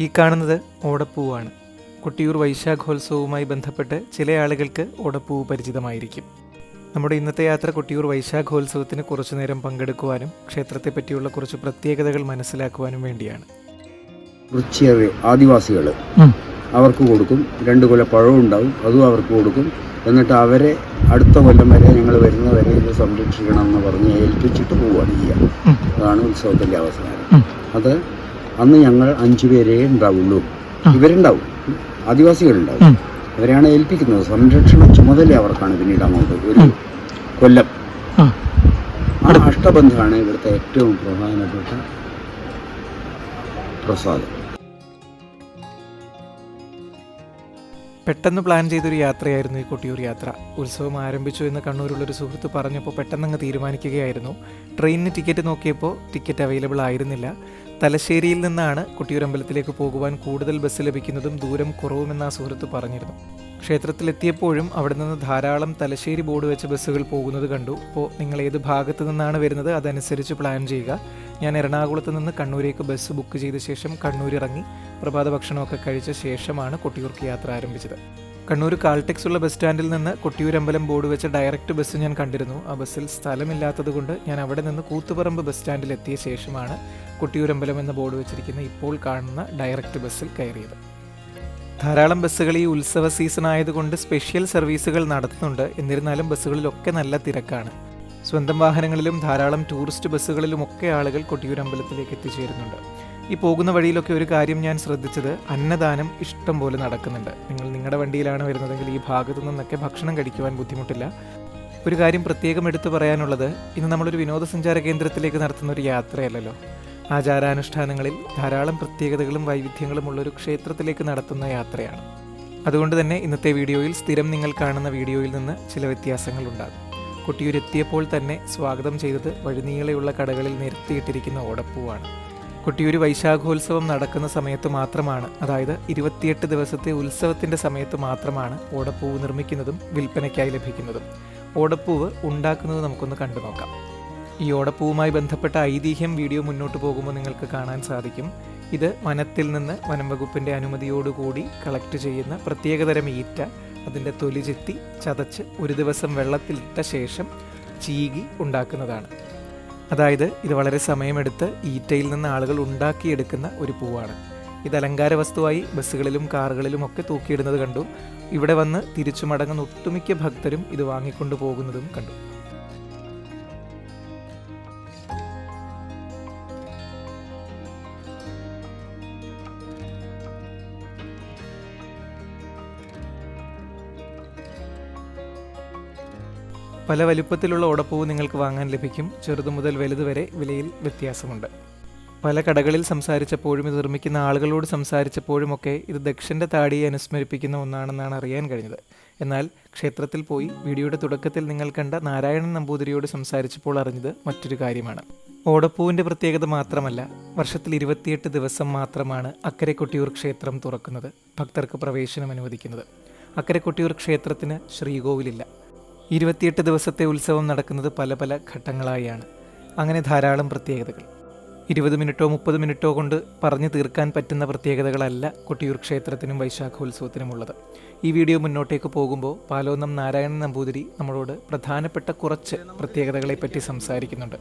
ഈ കാണുന്നത് ഓടപ്പൂവാണ്. കൊട്ടിയൂർ വൈശാഖോത്സവവുമായി ബന്ധപ്പെട്ട് ചില ആളുകൾക്ക് ഓടപ്പൂവ് പരിചിതമായിരിക്കും. നമ്മുടെ ഇന്നത്തെ യാത്ര കൊട്ടിയൂർ വൈശാഖോത്സവത്തിന് കുറച്ചു നേരം പങ്കെടുക്കുവാനും ക്ഷേത്രത്തെ പറ്റിയുള്ള കുറച്ച് പ്രത്യേകതകൾ മനസ്സിലാക്കുവാനും വേണ്ടിയാണ്. വൃശ്ചിക ആദിവാസികൾ അവർക്ക് കൊടുക്കും. രണ്ട് കൊല്ലം പഴവും ഉണ്ടാവും അതും അവർക്ക് കൊടുക്കും. എന്നിട്ട് അവരെ അടുത്ത കൊല്ലം വരെ ഞങ്ങൾ വരുന്ന വരെ ഇത് സംരക്ഷിക്കണം എന്ന് പറഞ്ഞ് ഏൽപ്പിച്ചിട്ട് പോവുകയാണ് ചെയ്യുക. അതാണ് ഉത്സവത്തിന്റെ അവസാനം. അത് അന്ന് ഞങ്ങൾ അഞ്ചു പേരേ ഉണ്ടാവുള്ളൂ. ഇവരുണ്ടാവും. ആദിവാസികളുണ്ടാവും. അവരെയാണ് ഏൽപ്പിക്കുന്നത്. സംരക്ഷണ ചുമതല അവർക്കാണ് പിന്നീട് അങ്ങോട്ട് ഒരു കൊല്ലം. ആ. അഷ്ടബന്ധമാണ് ഇവിടുത്തെ ഏറ്റവും പ്രധാനപ്പെട്ട പ്രസാദം. പെട്ടെന്ന് പ്ലാൻ ചെയ്തൊരു യാത്രയായിരുന്നു ഈ കൊട്ടിയൂർ യാത്ര. ഉത്സവം ആരംഭിച്ചു എന്ന് കണ്ണൂരുള്ളൊരു സുഹൃത്ത് പറഞ്ഞപ്പോൾ പെട്ടെന്ന് അങ്ങ് തീരുമാനിക്കുകയായിരുന്നു. ട്രെയിനിന് ടിക്കറ്റ് നോക്കിയപ്പോൾ ടിക്കറ്റ് അവൈലബിൾ ആയിരുന്നില്ല. തലശ്ശേരിയിൽ നിന്നാണ് കുട്ടിയൂരമ്പലത്തിലേക്ക് പോകുവാൻ കൂടുതൽ ബസ് ലഭിക്കുന്നതും ദൂരം കുറവുമെന്ന് ആ സുഹൃത്ത് പറഞ്ഞിരുന്നു. ക്ഷേത്രത്തിലെത്തിയപ്പോഴും അവിടെ നിന്ന് ധാരാളം തലശ്ശേരി ബോർഡ് വെച്ച ബസ്സുകൾ പോകുന്നത് കണ്ടു. അപ്പോൾ നിങ്ങൾ ഏത് ഭാഗത്ത് നിന്നാണ് വരുന്നത് അതനുസരിച്ച് പ്ലാൻ ചെയ്യുക. ഞാൻ എറണാകുളത്ത് നിന്ന് കണ്ണൂരേക്ക് ബസ് ബുക്ക് ചെയ്ത ശേഷം കണ്ണൂരിറങ്ങി പ്രഭാത ഭക്ഷണമൊക്കെ കഴിച്ച ശേഷമാണ് കൊട്ടിയൂർക്ക് യാത്ര ആരംഭിച്ചത്. കണ്ണൂർ കാൾടെക്സ് ഉള്ള ബസ് സ്റ്റാൻഡിൽ നിന്ന് കൊട്ടിയൂരമ്പലം ബോർഡ് വെച്ച ഡയറക്റ്റ് ബസ് ഞാൻ കണ്ടിരുന്നു. ആ ബസ്സിൽ സ്ഥലമില്ലാത്തത് കൊണ്ട് ഞാൻ അവിടെ നിന്ന് കൂത്തുപറമ്പ് ബസ് സ്റ്റാൻഡിൽ എത്തിയ ശേഷമാണ് കൊട്ടിയൂരമ്പലം എന്ന ബോർഡ് വെച്ചിരിക്കുന്ന ഇപ്പോൾ കാണുന്ന ഡയറക്റ്റ് ബസ്സിൽ കയറിയത്. ധാരാളം ബസ്സുകൾ ഈ ഉത്സവ സീസൺ ആയതുകൊണ്ട് സ്പെഷ്യൽ സർവീസുകൾ നടത്തുന്നുണ്ട്. എന്നിരുന്നാലും ബസ്സുകളിലൊക്കെ നല്ല തിരക്കാണ്. സ്വന്തം വാഹനങ്ങളിലും ധാരാളം ടൂറിസ്റ്റ് ബസ്സുകളിലുമൊക്കെ ആളുകൾ കൊട്ടിയൂരമ്പലത്തിലേക്ക് എത്തിച്ചേരുന്നുണ്ട്. ഈ പോകുന്ന വഴിയിലൊക്കെ ഒരു കാര്യം ഞാൻ ശ്രദ്ധിച്ചത് അന്നദാനം ഇഷ്ടം പോലെ നടക്കുന്നുണ്ട്. നിങ്ങൾ നിങ്ങളുടെ വണ്ടിയിലാണ് വരുന്നതെങ്കിൽ ഈ ഭാഗത്തു നിന്നൊക്കെ ഭക്ഷണം കഴിക്കുവാൻ ബുദ്ധിമുട്ടില്ല. ഒരു കാര്യം പ്രത്യേകം എടുത്തു പറയാനുള്ളത് ഇന്ന് നമ്മളൊരു വിനോദസഞ്ചാര കേന്ദ്രത്തിലേക്ക് നടത്തുന്ന ഒരു യാത്രയല്ലല്ലോ. ആചാരാനുഷ്ഠാനങ്ങളിൽ ധാരാളം പ്രത്യേകതകളും വൈവിധ്യങ്ങളും ഉള്ളൊരു ക്ഷേത്രത്തിലേക്ക് നടത്തുന്ന യാത്രയാണ്. അതുകൊണ്ട് തന്നെ ഇന്നത്തെ വീഡിയോയിൽ സ്ഥിരം നിങ്ങൾ കാണുന്ന വീഡിയോയിൽ നിന്ന് ചില വ്യത്യാസങ്ങൾ ഉണ്ടാകും കൊട്ടിയൂർ എത്തിയപ്പോൾ തന്നെ സ്വാഗതം ചെയ്തത് വഴിനീളെയുള്ള കടകളിൽ നിരത്തിയിട്ടിരിക്കുന്ന ഓടപ്പൂവാണ്. കൊട്ടിയൂർ വൈശാഖോത്സവം നടക്കുന്ന സമയത്ത് മാത്രമാണ് അതായത് ഇരുപത്തിയെട്ട് ദിവസത്തെ ഉത്സവത്തിന്റെ സമയത്ത് മാത്രമാണ് ഓടപ്പൂവ് നിർമ്മിക്കുന്നതും വിൽപ്പനയ്ക്കായി ലഭിക്കുന്നതും. ഓടപ്പൂവ് ഉണ്ടാക്കുന്നത് നമുക്കൊന്ന് കണ്ടു നോക്കാം. ഈ ഓടപ്പൂവുമായി ബന്ധപ്പെട്ട ഐതിഹ്യം വീഡിയോ മുന്നോട്ട് പോകുമ്പോൾ നിങ്ങൾക്ക് കാണാൻ സാധിക്കും. ഇത് വനത്തിൽ നിന്ന് വനം വകുപ്പിന്റെ അനുമതിയോടുകൂടി കളക്ട് ചെയ്യുന്ന പ്രത്യേകതരം ഈറ്റ അതിന്റെ തൊലി ചെത്തി ചതച്ച് ഒരു ദിവസം വെള്ളത്തിലിട്ട ശേഷം ചീകി ഉണ്ടാക്കുന്നതാണ്. അതായത് ഇത് വളരെ സമയമെടുത്ത് ഈറ്റയിൽ നിന്ന് ആളുകൾ ഉണ്ടാക്കിയെടുക്കുന്ന ഒരു പൂവാണ്. ഇത് അലങ്കാര വസ്തുവായി ബസ്സുകളിലും കാറുകളിലും ഒക്കെ തൂക്കിയിടുന്നത് കണ്ടു. ഇവിടെ വന്ന് തിരിച്ചു മടങ്ങുന്ന ഒട്ടുമിക്ക ഭക്തരും ഇത് വാങ്ങിക്കൊണ്ടു പോകുന്നതും കണ്ടു. പല വലുപ്പത്തിലുള്ള ഓടപ്പൂവ് നിങ്ങൾക്ക് വാങ്ങാൻ ലഭിക്കും. ചെറുതു മുതൽ വലുത് വരെ വിലയിൽ വ്യത്യാസമുണ്ട്. പല കടകളിൽ സംസാരിച്ചപ്പോഴും ഇത് നിർമ്മിക്കുന്ന ആളുകളോട് സംസാരിച്ചപ്പോഴുമൊക്കെ ഇത് ദക്ഷന്റെ താടിയെ അനുസ്മരിപ്പിക്കുന്ന ഒന്നാണെന്നാണ് അറിയാൻ കഴിഞ്ഞത്. എന്നാൽ ക്ഷേത്രത്തിൽ പോയി വീഡിയോയുടെ തുടക്കത്തിൽ നിങ്ങൾ കണ്ട നാരായണൻ നമ്പൂതിരിയോട് സംസാരിച്ചപ്പോൾ അറിഞ്ഞത് മറ്റൊരു കാര്യമാണ്. ഓടപ്പൂവിന്റെ പ്രത്യേകത മാത്രമല്ല വർഷത്തിൽ ഇരുപത്തിയെട്ട് ദിവസം മാത്രമാണ് അക്കരെ കൊട്ടിയൂർ ക്ഷേത്രം തുറക്കുന്നത്. ഭക്തർക്ക് പ്രവേശനം അനുവദിക്കുന്നത്. അക്കരെ കൊട്ടിയൂർ ക്ഷേത്രത്തിന് ശ്രീകോവിലില്ല. ഇരുപത്തിയെട്ട് ദിവസത്തെ ഉത്സവം നടക്കുന്നത് പല പല ഘട്ടങ്ങളായാണ്. അങ്ങനെ ധാരാളം പ്രത്യേകതകൾ. ഇരുപത് മിനിറ്റോ മുപ്പത് മിനിറ്റോ കൊണ്ട് പറഞ്ഞു തീർക്കാൻ പറ്റുന്ന പ്രത്യേകതകളല്ല കൊട്ടിയൂർ ക്ഷേത്രത്തിനും വൈശാഖോത്സവത്തിനുമുള്ളത് ഈ വീഡിയോ മുന്നോട്ടേക്ക് പോകുമ്പോൾ പാലോന്നം നാരായണൻ നമ്പൂതിരി നമ്മളോട് പ്രധാനപ്പെട്ട കുറച്ച് പ്രത്യേകതകളെപ്പറ്റി സംസാരിക്കുന്നുണ്ട്.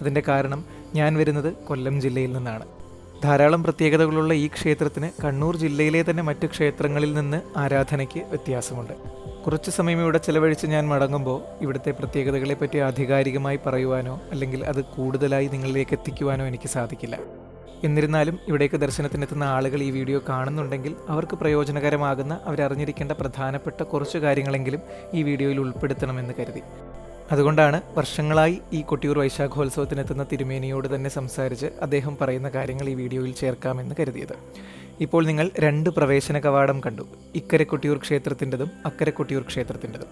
അതിന്റെ കാരണം ഞാൻ വരുന്നത് കൊല്ലം ജില്ലയിൽ നിന്നാണ്. ധാരാളം പ്രത്യേകതകളുള്ള ഈ ക്ഷേത്രത്തിന് കണ്ണൂർ ജില്ലയിലെ തന്നെ മറ്റ് ക്ഷേത്രങ്ങളിൽ നിന്ന് ആരാധനയ്ക്ക് വ്യത്യാസമുണ്ട്. കുറച്ച് സമയം ഇവിടെ ചെലവഴിച്ച് ഞാൻ മടങ്ങുമ്പോൾ ഇവിടുത്തെ പ്രത്യേകതകളെപ്പറ്റി ആധികാരികമായി പറയുവാനോ അല്ലെങ്കിൽ അത് കൂടുതലായി നിങ്ങളിലേക്ക് എത്തിക്കുവാനോ എനിക്ക് സാധിക്കില്ല. എന്നിരുന്നാലും ഇവിടേക്ക് ദർശനത്തിനെത്തുന്ന ആളുകൾ ഈ വീഡിയോ കാണുന്നുണ്ടെങ്കിൽ അവർക്ക് പ്രയോജനകരമാകുന്ന അവരറിഞ്ഞിരിക്കേണ്ട പ്രധാനപ്പെട്ട കുറച്ച് കാര്യങ്ങളെങ്കിലും ഈ വീഡിയോയിൽ ഉൾപ്പെടുത്തണമെന്ന് കരുതി. അതുകൊണ്ടാണ് വർഷങ്ങളായി ഈ കൊട്ടിയൂർ വൈശാഖോത്സവത്തിനെത്തുന്ന തിരുമേനിയോട് തന്നെ സംസാരിച്ച് അദ്ദേഹം പറയുന്ന കാര്യങ്ങൾ ഈ വീഡിയോയിൽ ചേർക്കാമെന്ന് കരുതിയത്. ഇപ്പോൾ നിങ്ങൾ രണ്ട് പ്രവേശന കവാടം കണ്ടു. ഇക്കരെ കൊട്ടിയൂർ ക്ഷേത്രത്തിന്റെതും അക്കരെ കൊട്ടിയൂർ ക്ഷേത്രത്തിന്റെതും.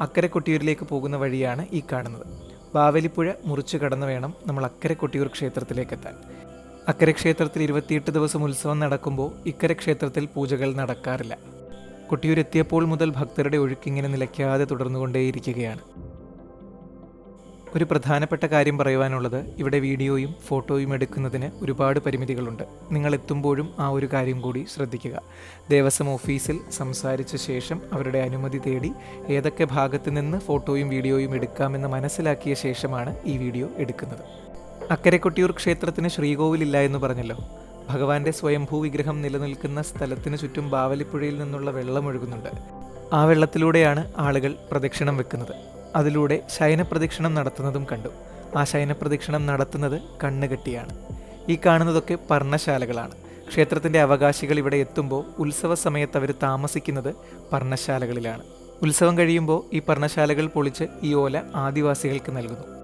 അക്കരെ കൊട്ടിയൂരിലേക്ക് പോകുന്ന വഴിയാണ് ഈ കാണുന്നത്. ബാവലിപ്പുഴ മുറിച്ചു കടന്നു വേണം നമ്മൾ അക്കരെ കൊട്ടിയൂർ ക്ഷേത്രത്തിലേക്ക് എത്താൻ. അക്കരെ ക്ഷേത്രത്തിൽ ഇരുപത്തിയെട്ട് ദിവസം ഉത്സവം നടക്കുമ്പോൾ ഇക്കരെ ക്ഷേത്രത്തിൽ പൂജകൾ നടക്കാറില്ല. കൊട്ടിയൂർ എത്തിയപ്പോൾ മുതൽ ഭക്തരുടെ ഒഴുക്കിങ്ങനെ നിലയ്ക്കാതെ തുടർന്നുകൊണ്ടേയിരിക്കുകയാണ്. ഒരു പ്രധാനപ്പെട്ട കാര്യം പറയുവാനുള്ളത് ഇവിടെ വീഡിയോയും ഫോട്ടോയും എടുക്കുന്നതിന് ഒരുപാട് പരിമിതികളുണ്ട്. നിങ്ങൾ എത്തുമ്പോഴും ആ ഒരു കാര്യം കൂടി ശ്രദ്ധിക്കുക. ദേവസ്വം ഓഫീസിൽ സംസാരിച്ച ശേഷം അവരുടെ അനുമതി തേടി ഏതൊക്കെ ഭാഗത്ത് നിന്ന് ഫോട്ടോയും വീഡിയോയും എടുക്കാമെന്ന് മനസ്സിലാക്കിയ ശേഷമാണ് ഈ വീഡിയോ എടുക്കുന്നത്. അക്കരക്കൊട്ടിയൂർ ക്ഷേത്രത്തിന് ശ്രീകോവിലില്ല എന്ന് പറഞ്ഞല്ലോ. ഭഗവാന്റെ സ്വയംഭൂ വിഗ്രഹം നിലനിൽക്കുന്ന സ്ഥലത്തിന് ചുറ്റും ബാവലിപ്പുഴയിൽ നിന്നുള്ള വെള്ളം ഒഴുകുന്നുണ്ട്. ആ വെള്ളത്തിലൂടെയാണ് ആളുകൾ പ്രദക്ഷിണം വെക്കുന്നത്. അതിലൂടെ ശയനപ്രദക്ഷിണം നടത്തുന്നതും കണ്ടു. ആ ശയനപ്രദക്ഷിണം നടത്തുന്നത് കണ്ണുകെട്ടിയാണ്. ഈ കാണുന്നതൊക്കെ പർണശാലകളാണ്. ക്ഷേത്രത്തിന്റെ അവകാശികൾ ഇവിടെ എത്തുമ്പോൾ ഉത്സവ സമയത്ത് അവർ താമസിക്കുന്നത് പർണശാലകളിലാണ്. ഉത്സവം കഴിയുമ്പോൾ ഈ പർണശാലകൾ പൊളിച്ച് ഈ ഓല ആദിവാസികൾക്ക് നൽകുന്നു.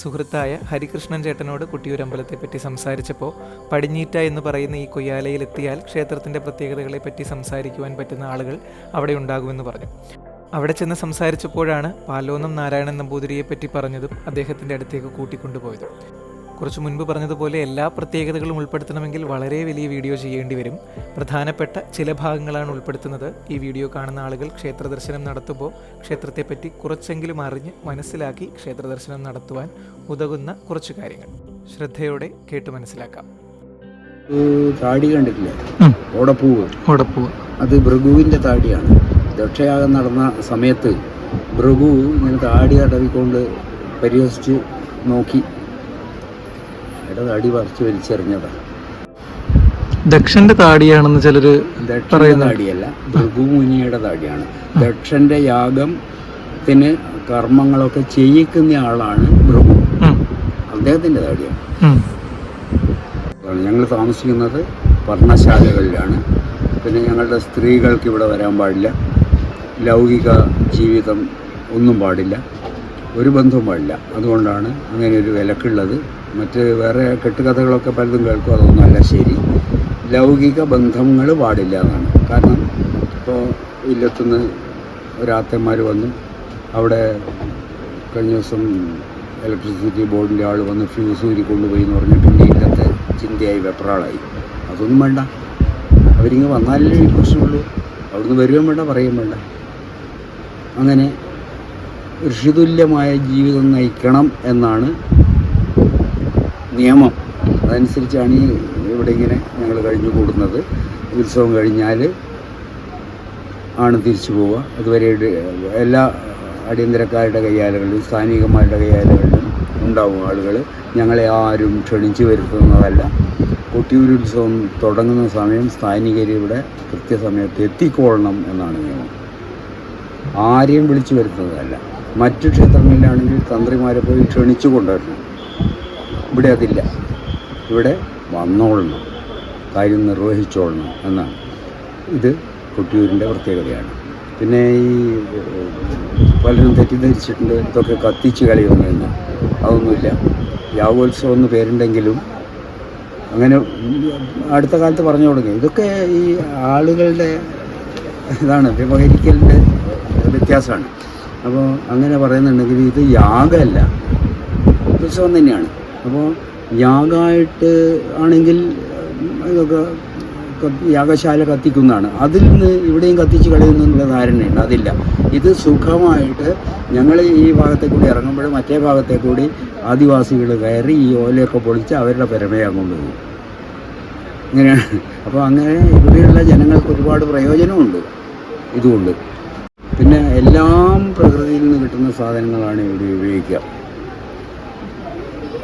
സുഹൃത്തായ ഹരികൃഷ്ണൻ ചേട്ടനോട് കുട്ടിയൂരമ്പലത്തെപ്പറ്റി സംസാരിച്ചപ്പോൾ പടിഞ്ഞീറ്റ എന്ന് പറയുന്ന ഈ കൊയ്യാലയിൽ എത്തിയാൽ ക്ഷേത്രത്തിന്റെ പ്രത്യേകതകളെ പറ്റി സംസാരിക്കുവാൻ പറ്റുന്ന ആളുകൾ അവിടെ ഉണ്ടാകുമെന്ന് പറഞ്ഞു. അവിടെ ചെന്ന് സംസാരിച്ചപ്പോഴാണ് പാലോനം നാരായണൻ നമ്പൂതിരിയെപ്പറ്റി പറഞ്ഞതും അദ്ദേഹത്തിന്റെ അടുത്തേക്ക് കൂട്ടിക്കൊണ്ടുപോയതും. കുറച്ച് മുൻപ് പറഞ്ഞതുപോലെ എല്ലാ പ്രത്യേകതകളും ഉൾപ്പെടുത്തണമെങ്കിൽ വളരെ വലിയ വീഡിയോ ചെയ്യേണ്ടി വരും. പ്രധാനപ്പെട്ട ചില ഭാഗങ്ങളാണ് ഉൾപ്പെടുത്തുന്നത്. ഈ വീഡിയോ കാണുന്ന ആളുകൾ ക്ഷേത്ര ദർശനം നടത്തുമ്പോൾ ക്ഷേത്രത്തെപ്പറ്റി കുറച്ചെങ്കിലും അറിഞ്ഞ് മനസ്സിലാക്കി ക്ഷേത്ര ദർശനം നടത്തുവാൻ ഉതകുന്ന കുറച്ച് കാര്യങ്ങൾ. ശ്രദ്ധയോടെ കേട്ട് മനസ്സിലാക്കാം. താടി കണ്ടിട്ടില്ലേ? ഓടപ്പൂവ്. ഓടപ്പൂവ്. അത് ഭൃഗുവിന്റെ താടിയാണ്. ദക്ഷയാഗം നടന്ന സമയത്ത് ഭൃഗു ഇങ്ങനെ താടി തടവിക്കൊണ്ട് പരിഹസിച്ച് നോക്കി. അയാളുടെ താടി പറിച്ച് വലിച്ചെറിഞ്ഞതാ. ദക്ഷന്റെ താടിയാണെന്ന് ചിലര് ദക്ഷന്റെ താടിയല്ല ഭൃഗുമുനിയുടെ താടിയാണ്. ദക്ഷന്റെ യാഗത്തിന് കർമ്മങ്ങളൊക്കെ ചെയ്യിക്കുന്ന ആളാണ് ഭൃഗു. അദ്ദേഹത്തിന്റെ താടിയാണ്. ഞങ്ങൾ താമസിക്കുന്നത് പർണശാലകളിലാണ്. പിന്നെ ഞങ്ങളുടെ സ്ത്രീകൾക്ക് ഇവിടെ വരാൻ പാടില്ല. ലൗകിക ജീവിതം ഒന്നും പാടില്ല. ഒരു ബന്ധവും പാടില്ല അതുകൊണ്ടാണ് അങ്ങനെ ഒരു വിലക്കുള്ളത്. മറ്റ് വേറെ കെട്ടുകഥകളൊക്കെ പലതും കേൾക്കും. അതൊന്നും അല്ല ശരി. ലൗകിക ബന്ധങ്ങൾ പാടില്ല എന്നാണ്. കാരണം ഇപ്പോൾ ഇല്ലത്തുനിന്ന് ഒരാത്തന്മാർ വന്നു. അവിടെ കഴിഞ്ഞ ദിവസം ഇലക്ട്രിസിറ്റി ബോർഡിന്റെ ആൾ വന്ന് ഫ്യൂസ് ഊരി കൊണ്ടുപോയി എന്ന് പറഞ്ഞ് പിന്നെ ഇല്ലത്തെ ചിന്തയായി വെപ്രാളായി. അതൊന്നും വേണ്ട. അവരിങ്ങ് വന്നാലേ ഈ പ്രശ്നമുള്ളൂ. അവിടുന്ന് വരുകയും വേണ്ട പറയുകയും വേണ്ട. അങ്ങനെ ഋഷിതുല്യമായ ജീവിതം നയിക്കണം എന്നാണ് നിയമം. അതനുസരിച്ചാണ് ഈ ഇവിടെ ഇങ്ങനെ ഞങ്ങൾ കഴിഞ്ഞു കൂടുന്നത് ഉത്സവം കഴിഞ്ഞാൽ ആണ് തിരിച്ചു പോവുക. അതുവരെ എല്ലാ അടിയന്തരക്കാരുടെ കയ്യാലകളിലും സ്ഥാനികന്മാരുടെ കയ്യാലകളിലും ഉണ്ടാവും ആളുകൾ ഞങ്ങളെ ആരും ക്ഷണിച്ചു വരുത്തുന്നതല്ല. കൊട്ടിയൂർ ഉത്സവം തുടങ്ങുന്ന സമയം സ്ഥാനികർ ഇവിടെ കൃത്യസമയത്ത് എത്തിക്കൊള്ളണം എന്നാണ് നിയമം. ആരെയും വിളിച്ചു വരുത്തുന്നതല്ല. മറ്റു ക്ഷേത്രങ്ങളിലാണെങ്കിൽ തന്ത്രിമാരെ പോയി ക്ഷണിച്ചു കൊണ്ടുവരണം. ഇവിടെ അതില്ല. ഇവിടെ വന്നോളണം. കാര്യം നിർവഹിച്ചോളണം എന്നാണ്. ഇത് കൊട്ടിയൂരിന്റെ പ്രത്യേകതയാണ്. പിന്നെ ഈ പലരും തെറ്റിദ്ധരിച്ചിട്ടുണ്ട്. ഇതൊക്കെ കത്തിച്ച് കളയുമെന്ന് അതൊന്നുമില്ല. യാഗോത്സവം എന്ന് പേരുണ്ടെങ്കിലും അങ്ങനെ അടുത്ത കാലത്ത് പറഞ്ഞു തുടങ്ങി. ഇതൊക്കെ ഈ ആളുകളുടെ ഇതാണ്. വ്യവഹരിക്കലിന്റെ വ്യത്യാസമാണ്. അപ്പോൾ അങ്ങനെ പറയുന്നുണ്ടെങ്കിൽ ഇത് യാഗമല്ല. ഉത്സവം തന്നെയാണ്. അപ്പോൾ യാഗമായിട്ട് ആണെങ്കിൽ ഇതൊക്കെ യാഗശാല കത്തിക്കുന്നതാണ്. അതിൽ നിന്ന് ഇവിടെയും കത്തിച്ച് കളയുന്നുള്ള ധാരണയുണ്ട്. അതില്ല. ഇത് സുഖമായിട്ട് ഞങ്ങൾ ഈ ഭാഗത്തെ കൂടി ഇറങ്ങുമ്പോൾ മറ്റേ ഭാഗത്തെ കൂടി ആദിവാസികൾ കയറി ഈ ഓലയൊക്കെ പൊളിച്ച് അവരുടെ പെരമയാൻ കൊണ്ടുപോകും ഇങ്ങനെയാണ്. അപ്പോൾ അങ്ങനെ ഇവിടെയുള്ള ജനങ്ങൾക്ക് ഒരുപാട് പ്രയോജനമുണ്ട്. ഇതുകൊണ്ട്. പിന്നെ എല്ലാം പ്രകൃതിയിൽ നിന്ന് കിട്ടുന്ന സാധനങ്ങളാണ് ഇവിടെ ഉപയോഗിക്കുക.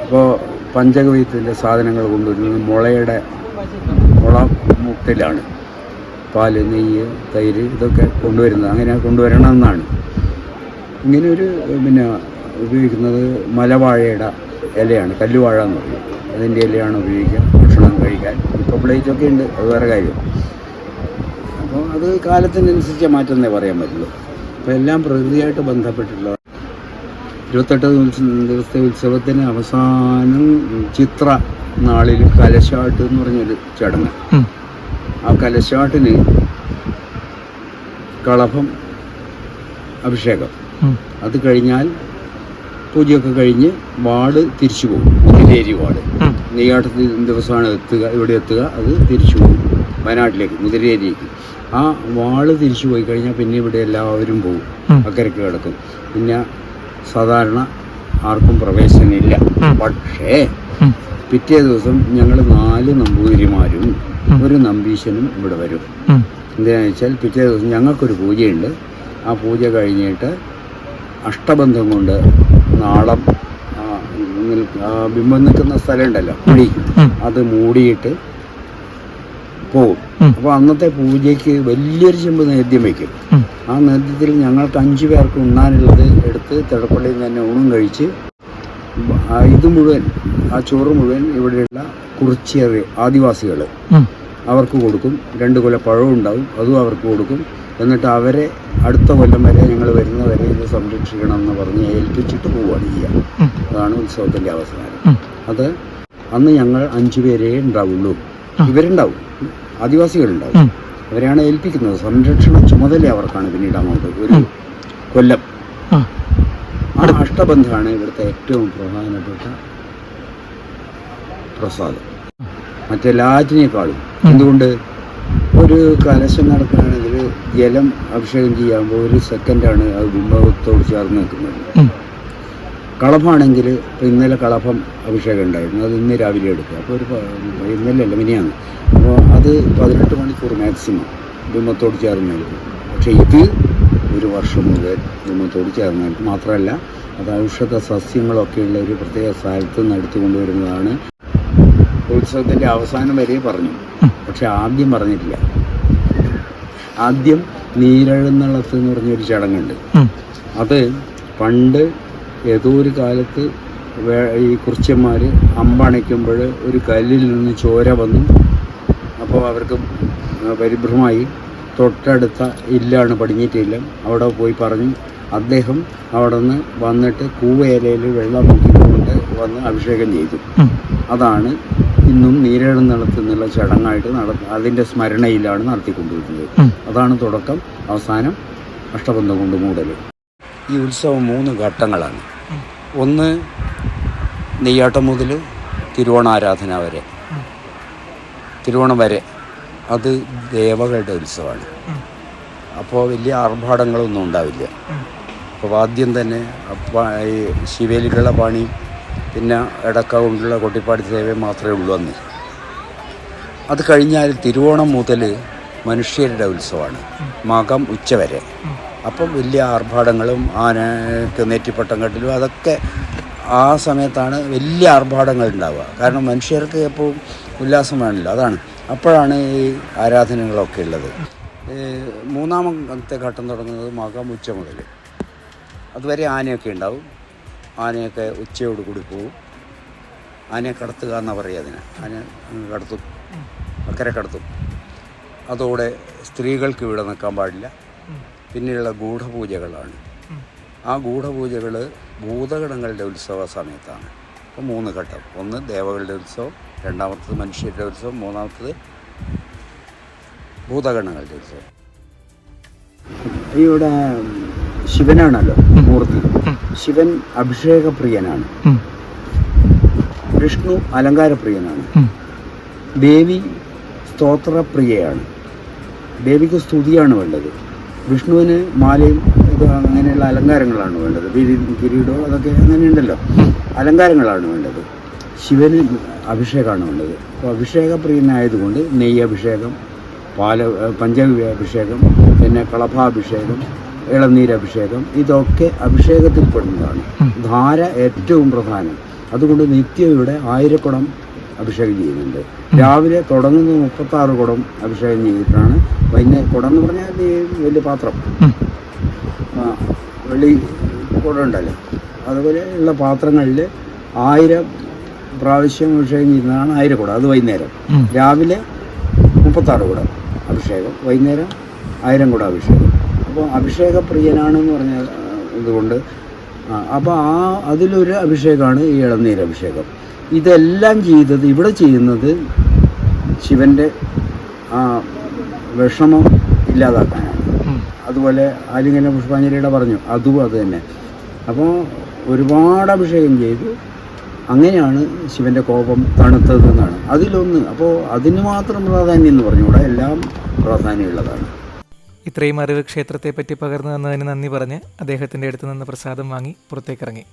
ഇപ്പോൾ പഞ്ചഗവ്യത്തിന്റെ സാധനങ്ങൾ കൊണ്ടുവരുന്നത് മുളയുടെ മുള മുട്ടിലാണ് പാൽ നെയ്യ് തൈര് ഇതൊക്കെ കൊണ്ടുവരുന്നത്. അങ്ങനെ കൊണ്ടുവരണമെന്നാണ് ഇങ്ങനെ ഒരു പിന്നെ ഉപയോഗിക്കുന്നത് മലവാഴയുടെ ഇലയാണ് കല്ലുവാഴ എന്ന് പറയും. അതിന്റെ ഇലയാണ് ഉപയോഗിക്കുക ഭക്ഷണം കഴിക്കാൻ. ഇപ്പോൾ പ്ലേറ്റൊക്കെ ഉണ്ട് അത് വേറെ കാര്യം. അപ്പോൾ അത് കാലത്തിനനുസരിച്ച് മാറ്റമെന്നേ പറയാൻ പറ്റുള്ളൂ. അപ്പോൾ എല്ലാം പ്രകൃതിയായിട്ട് ബന്ധപ്പെട്ടിട്ടുള്ള ഇരുപത്തെട്ട് ദിവസം ദിവസത്തെ ഉത്സവത്തിന് അവസാനം ചിത്ര നാളിൽ കലശാട്ട് എന്ന് പറഞ്ഞൊരു ചടങ്ങ്. ആ കലശാട്ടിന് കളഭം അഭിഷേകം. അത് കഴിഞ്ഞാൽ പൂജയൊക്കെ കഴിഞ്ഞ് വാട് തിരിച്ചു പോകും. മുതിരേരി വാട്. നെയ്യാട്ടത്തിൽ ദിവസമാണ് എത്തുക ഇവിടെ എത്തുക അത് തിരിച്ചു പോകും. വയനാട്ടിലേക്ക് മുതിരേരിക്ക് ആ വാൾ തിരിച്ചു പോയി കഴിഞ്ഞാൽ പിന്നെ ഇവിടെ എല്ലാവരും പോകും അക്കരക്ക് കിടക്കും. പിന്നെ സാധാരണ ആർക്കും പ്രവേശനമില്ല. പക്ഷേ. പിറ്റേ ദിവസം ഞങ്ങൾ നാല് നമ്പൂതിരിമാരും ഒരു നമ്പീശനും ഇവിടെ വരും. ഉം. എന്താണെന്ന് വെച്ചാൽ പിറ്റേ ദിവസം ഞങ്ങൾക്കൊരു പൂജയുണ്ട്. ആ പൂജ കഴിഞ്ഞിട്ട് അഷ്ടബന്ധം കൊണ്ട് നാളം ബിംബം നിൽക്കുന്ന സ്ഥലമുണ്ടല്ലോ കുഴി അത് മൂടിയിട്ട് ഉം. അപ്പോൾ അന്നത്തെ പൂജയ്ക്ക് വലിയൊരു ചെമ്പ് നേദ്യം വയ്ക്കും ആ നേദ്യത്തിൽ ഞങ്ങൾക്ക് അഞ്ച് പേർക്ക് ഉണ്ണാനുള്ളത് എടുത്ത് തിടപ്പള്ളിയിൽ തന്നെ ഊണും കഴിച്ച് ഇത് മുഴുവൻ ആ ചോറ് മുഴുവൻ ഇവിടെയുള്ള കുറിച്ചേറിയ ആദിവാസികൾ അവർക്ക് കൊടുക്കും രണ്ട് കൊല പഴവും ഉണ്ടാവും അതും അവർക്ക് കൊടുക്കും എന്നിട്ട് അവരെ അടുത്ത കൊല്ലം വരെ ഞങ്ങൾ വരുന്ന വരെ ഇത് സംരക്ഷിക്കണം എന്ന് പറഞ്ഞ് ഏൽപ്പിച്ചിട്ട് പോവുകയാണ് ചെയ്യുക. അതാണ് ഉത്സവത്തിന്റെ അവസാനം. അത് അന്ന് ഞങ്ങൾ അഞ്ചു പേരേ ഉണ്ടാവുള്ളൂ. ഇവരുണ്ടാവും. ആദിവാസികളുണ്ടാവും. അവരെയാണ് ഏൽപ്പിക്കുന്നത്. സംരക്ഷണ ചുമതല അവർക്കാണ് പിന്നീട് അങ്ങോട്ട് ഒരു കൊല്ലം. ആ. ആ അഷ്ടബന്ധമാണ് ഇവിടുത്തെ ഏറ്റവും പ്രധാനപ്പെട്ട പ്രസാദം. മറ്റെല്ലാറ്റിനേക്കാളും. എന്തുകൊണ്ട്? ഒരു കലശം നടക്കുകയാണെങ്കിൽ ജലം അഭിഷേകം ചെയ്യുമ്പോൾ ഒരു സെക്കൻഡാണ് അത് ബിംബത്തോട് ചേർന്ന് നിൽക്കുന്നത്. കളഭാണെങ്കിൽ ഇപ്പോൾ ഇന്നലെ കളഭം അഭിഷേകം ഉണ്ടായിരുന്നു. അത് ഇന്ന് രാവിലെ എടുക്കുക അപ്പോൾ ഒരു ഇന്നലെ അല്ല മിനിയാണ് അപ്പോൾ അത് പതിനെട്ട് മണിക്കൂർ മാക്സിമം ബിംബത്തോട് ചേർന്ന് നിൽക്കും പക്ഷേ ഇത് ഒരു വർഷം മുഴുവൻ ബിംബത്തോട് ചേർന്ന് നിൽക്കും മാത്രമല്ല അത് ഔഷധ സസ്യങ്ങളൊക്കെയുള്ള ഒരു പ്രത്യേക സ്ഥലത്ത് നിന്ന് എടുത്തു കൊണ്ടുവരുന്നതാണ്. ഉത്സവത്തിന്റെ അവസാനം വരെ പറഞ്ഞു. പക്ഷെ ആദ്യം പറഞ്ഞിട്ടില്ല. ആദ്യം നീരഴുന്നള്ളത്ത് എന്ന് പറഞ്ഞൊരു ചടങ്ങുണ്ട്. അത് പണ്ട് ഏതോ ഒരു കാലത്ത് വേ- ഈ കുറിച്ചന്മാർ അമ്പണയ്ക്കുമ്പോൾ ഒരു കല്ലിൽ നിന്ന് ചോര വന്നു. അപ്പോൾ അവർക്ക് പരിഭ്രമായി. തൊട്ടടുത്ത ഇല്ലാണ് പടിഞ്ഞിട്ടില്ല. അവിടെ പോയി പറഞ്ഞു അദ്ദേഹം അവിടെ നിന്ന് വന്നിട്ട് കൂവയിലയിൽ വെള്ളം മുക്കിക്കൊണ്ട് വന്ന് അഭിഷേകം ചെയ്തു. അതാണ് ഇന്നും നീരെഴുന്നള്ളത്ത് നടത്തുന്നുള്ള ചടങ്ങായിട്ട് നട അതിന്റെ സ്മരണയിലാണ് നടത്തിക്കൊണ്ടിരിക്കുന്നത്. അതാണ് തുടക്കം അവസാനം അഷ്ടബന്ധം കൊണ്ട് മൂടൽ ഈ ഉത്സവം മൂന്ന് ഘട്ടങ്ങളാണ്. ഒന്ന് നെയ്യാട്ടം മുതൽ തിരുവോണാരാധന വരെ. തിരുവോണം വരെ. അത് ദേവകളുടെ ഉത്സവമാണ്. അപ്പോൾ വലിയ ആർഭാടങ്ങളൊന്നും ഉണ്ടാവില്ല. അപ്പോൾ ആദ്യം തന്നെ ഈ ശിവേലിക്കുള്ള പാണി പിന്നെ ഇടക്ക കൊണ്ടുള്ള കൊട്ടിപ്പാടി സേവ മാത്രമേ ഉള്ളൂ അന്ന്. അത് കഴിഞ്ഞാൽ തിരുവോണം മുതൽ മനുഷ്യരുടെ ഉത്സവമാണ്. മകം ഉച്ചവരെ അപ്പം വലിയ ആർഭാടങ്ങളും ആനക്ക് നെറ്റിപ്പട്ടം കെട്ടലും അതൊക്കെ ആ സമയത്താണ് വലിയ ആർഭാടങ്ങൾ ഉണ്ടാവുക. കാരണം മനുഷ്യർക്ക് എപ്പോഴും ഉല്ലാസം വേണമല്ലോ അതാണ്. അപ്പോഴാണ് ഈ ആരാധനകളൊക്കെ ഉള്ളത്. മൂന്നാമത്തെ ഘട്ടം തുടങ്ങുന്നത് മകം ഉച്ച മുതൽ അതുവരെ ആനയൊക്കെ ഉണ്ടാവും. ആനയൊക്കെ ഉച്ചയോട് കൂടി പോവും. ആനയെ കടത്തുക എന്നാണ് പറയുക അതിന്. ആന കടത്തും. അക്കരെ കടത്തും. അതോടെ സ്ത്രീകൾക്ക് ഇവിടെ നിൽക്കാൻ പാടില്ല. പിന്നെയുള്ള ഗൂഢപൂജകളാണ്. ആ ഗൂഢപൂജകൾ ഭൂതഗണങ്ങളുടെ ഉത്സവ സമയത്താണ്. അപ്പോൾ മൂന്ന് ഘട്ടം. ഒന്ന് ദേവകളുടെ ഉത്സവം രണ്ടാമത്തത് മനുഷ്യരുടെ ഉത്സവം മൂന്നാമത്തത് ഭൂതഗണങ്ങളുടെ ഉത്സവം. ഇവിടെ ശിവനാണല്ലോ മൂർത്തി. ശിവൻ അഭിഷേകപ്രിയനാണ്. വിഷ്ണു അലങ്കാരപ്രിയനാണ്. ദേവി സ്തോത്രപ്രിയയാണ്. ദേവിക്ക് സ്തുതിയാണ് വേണ്ടത്. വിഷ്ണുവിന് മാലയും അങ്ങനെയുള്ള അലങ്കാരങ്ങളാണ് വേണ്ടത്. കിരീടോ അതൊക്കെ അങ്ങനെയുണ്ടല്ലോ. അലങ്കാരങ്ങളാണ് വേണ്ടത്. ശിവന് അഭിഷേകമാണ് വേണ്ടത്. അപ്പോൾ അഭിഷേകപ്രിയനായതുകൊണ്ട് നെയ്യ് അഭിഷേകം പാല പഞ്ചാഭിഷേകം പിന്നെ കളഭാഭിഷേകം ഇളനീരഭിഷേകം ഇതൊക്കെ അഭിഷേകത്തിൽ പെടുന്നതാണ്. ധാര ഏറ്റവും പ്രധാനം. അതുകൊണ്ട് നിത്യയുടെ ആയിരക്കുടം അഭിഷേകം ചെയ്യുന്നുണ്ട്. രാവിലെ തുടങ്ങുന്ന മുപ്പത്തി ആറ് കുടം അഭിഷേകം ചെയ്തിട്ടാണ് വൈകുന്നേ കുടം എന്ന് പറഞ്ഞാൽ വലിയ പാത്രം. വെള്ളി കുടം ഉണ്ടല്ലോ. അതുപോലെ ഉള്ള പാത്രങ്ങളിൽ ആയിരം പ്രാവശ്യം അഭിഷേകം ചെയ്യുന്നതാണ് ആയിരം കുടം. അത് വൈകുന്നേരം. രാവിലെ മുപ്പത്താറ് കുടം അഭിഷേകം. വൈകുന്നേരം ആയിരം കുടം അഭിഷേകം. അപ്പോൾ അഭിഷേകപ്രിയനാണെന്ന് പറഞ്ഞ ആ, ഇതുകൊണ്ട് അപ്പോൾ ആ അതിലൊരു അഭിഷേകമാണ് ഈ ഇളനീര് അഭിഷേകം ഇതെല്ലാം ചെയ്തത് ഇവിടെ ചെയ്യുന്നത് ശിവന്റെ ആ വിഷമം ഇല്ലാതാക്കാനാണ്. അതുപോലെ ആലിംഗന പുഷ്പാഞ്ജലിയുടെ പറഞ്ഞു അതും അത് തന്നെ. അപ്പോൾ ഒരുപാട് അഭിഷേകം ചെയ്തു. അങ്ങനെയാണ് ശിവന്റെ കോപം തണുത്തതെന്നാണ്. അതിലൊന്ന് അപ്പോൾ അതിന് മാത്രം പ്രാധാന്യം എന്ന് പറഞ്ഞുകൂടെ എല്ലാം പ്രാധാന്യമുള്ളതാണ്. ഇത്രയും അറിവ് ക്ഷേത്രത്തെപ്പറ്റി പകർന്നു തന്നതിന് നന്ദി പറഞ്ഞ് അദ്ദേഹത്തിന്റെ അടുത്ത് നിന്ന് പ്രസാദം വാങ്ങി പുറത്തേക്കിറങ്ങി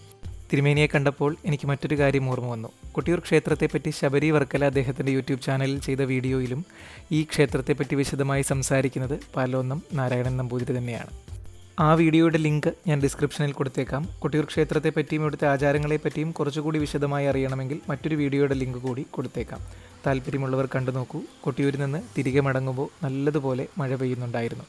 തിരുമേനിയെ കണ്ടപ്പോൾ എനിക്ക് മറ്റൊരു കാര്യം ഓർമ്മ വന്നു. കൊട്ടിയൂർ ക്ഷേത്രത്തെപ്പറ്റി ശബരി വർക്കല അദ്ദേഹത്തിന്റെ യൂട്യൂബ് ചാനലിൽ ചെയ്ത വീഡിയോയിലും ഈ ക്ഷേത്രത്തെപ്പറ്റി വിശദമായി സംസാരിക്കുന്നത് പാലോന്നം നാരായണൻ നമ്പൂതിരി തന്നെയാണ്. ആ വീഡിയോയുടെ ലിങ്ക് ഞാൻ ഡിസ്ക്രിപ്ഷനിൽ കൊടുത്തേക്കാം. കൊട്ടിയൂർ ക്ഷേത്രത്തെപ്പറ്റിയും ഇവിടുത്തെ ആചാരങ്ങളെപ്പറ്റിയും കുറച്ചുകൂടി വിശദമായി അറിയണമെങ്കിൽ മറ്റൊരു വീഡിയോയുടെ ലിങ്ക് കൂടി കൊടുത്തേക്കാം. താല്പര്യമുള്ളവർ കണ്ടു നോക്കൂ. കൊട്ടിയൂരിൽ നിന്ന് തിരികെ മടങ്ങുമ്പോൾ നല്ലതുപോലെ മഴ പെയ്യുന്നുണ്ടായിരുന്നു.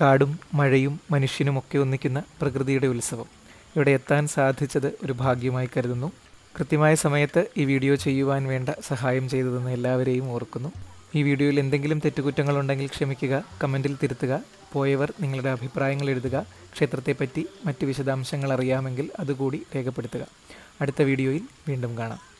കാടും മഴയും മനുഷ്യനുമൊക്കെ ഒന്നിക്കുന്ന പ്രകൃതിയുടെ ഉത്സവം. ഇവിടെ എത്താൻ സാധിച്ചത് ഒരു ഭാഗ്യമായി കരുതുന്നു. കൃത്യമായ സമയത്ത് ഈ വീഡിയോ ചെയ്യുവാൻ വേണ്ട സഹായം ചെയ്തു തന്ന എല്ലാവരെയും ഓർക്കുന്നു. ഈ വീഡിയോയിൽ എന്തെങ്കിലും തെറ്റുകുറ്റങ്ങളുണ്ടെങ്കിൽ ക്ഷമിക്കുക കമന്റിൽ തിരുത്തുക പോയവർ നിങ്ങളുടെ അഭിപ്രായങ്ങൾ എഴുതുക ക്ഷേത്രത്തെപ്പറ്റി മറ്റ് വിശദാംശങ്ങൾ അറിയാമെങ്കിൽ അതുകൂടി രേഖപ്പെടുത്തുക. അടുത്ത വീഡിയോയിൽ വീണ്ടും കാണാം.